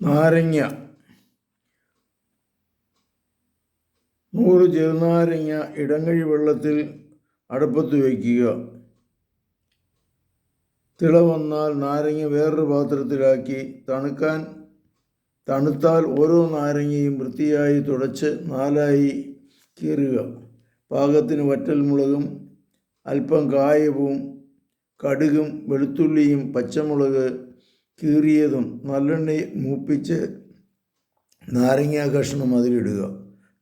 നാരങ്ങ. നൂറ് ചെറുനാരങ്ങ ഇടങ്ങഴി വെള്ളത്തിൽ അടുപ്പത്ത് വയ്ക്കുക. തിള വന്നാൽ നാരങ്ങ വേറൊരു പാത്രത്തിലാക്കി തണുക്കാൻ തണുത്താൽ ഓരോ നാരങ്ങയും വൃത്തിയായി തുടച്ച് നാലായി കീറുക. പാകത്തിന് വറ്റൽമുളകും അല്പം കായവും കടുകും വെളുത്തുള്ളിയും പച്ചമുളക് കീറിയതും നല്ലെണ്ണ മൂപ്പിച്ച് നാരങ്ങ കഷ്ണം അതിലിടുക.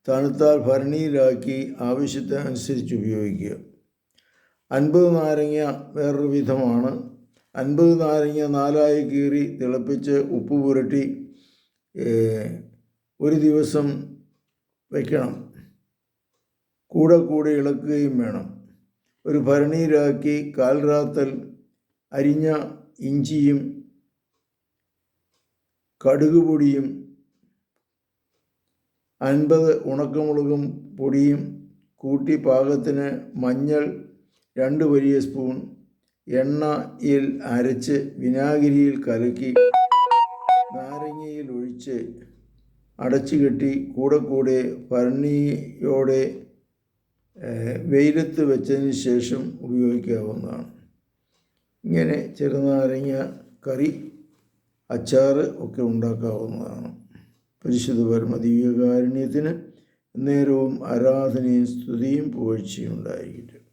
തണുത്താൽ ഭരണിയിലാക്കി ആവശ്യത്തിനനുസരിച്ച് ഉപയോഗിക്കുക. അൻപത് നാരങ്ങ വേറൊരു വിധമാണ്. അൻപത് നാരങ്ങ നാലായി കീറി തിളപ്പിച്ച് ഉപ്പ് പുരട്ടി ഒരു ദിവസം വയ്ക്കണം കൂടെ കൂടെ ഇളക്കുകയും വേണം. ഒരു ഭരണിയിലാക്കി കാൽറാത്തൽ അരിഞ്ഞ ഇഞ്ചിയും കടുക് പൊടിയും അൻപത് ഉണക്കമുളകും പൊടിയും കൂട്ടി പാകത്തിന് മഞ്ഞൾ രണ്ട് വലിയ സ്പൂൺ എണ്ണയിൽ അരച്ച് വിനാഗിരിയിൽ കലക്കി നാരങ്ങയിൽ ഒഴിച്ച് അടച്ചു കെട്ടി കൂടെ കൂടെ ഭരണിയോടെ വെയിലത്ത് വെച്ചതിന് ശേഷം ഉപയോഗിക്കാവുന്നതാണ്. ഇങ്ങനെ ചെറുനാരങ്ങ കറി അച്ചാറ് ഒക്കെ ഉണ്ടാക്കാവുന്നതാണ്. പരിശുദ്ധ പരമ ദിവ്യകാരുണ്യത്തിന് നേരവും ആരാധനയും സ്തുതിയും പുകഴ്ചയും ഉണ്ടായിരിക്കട്ടെ.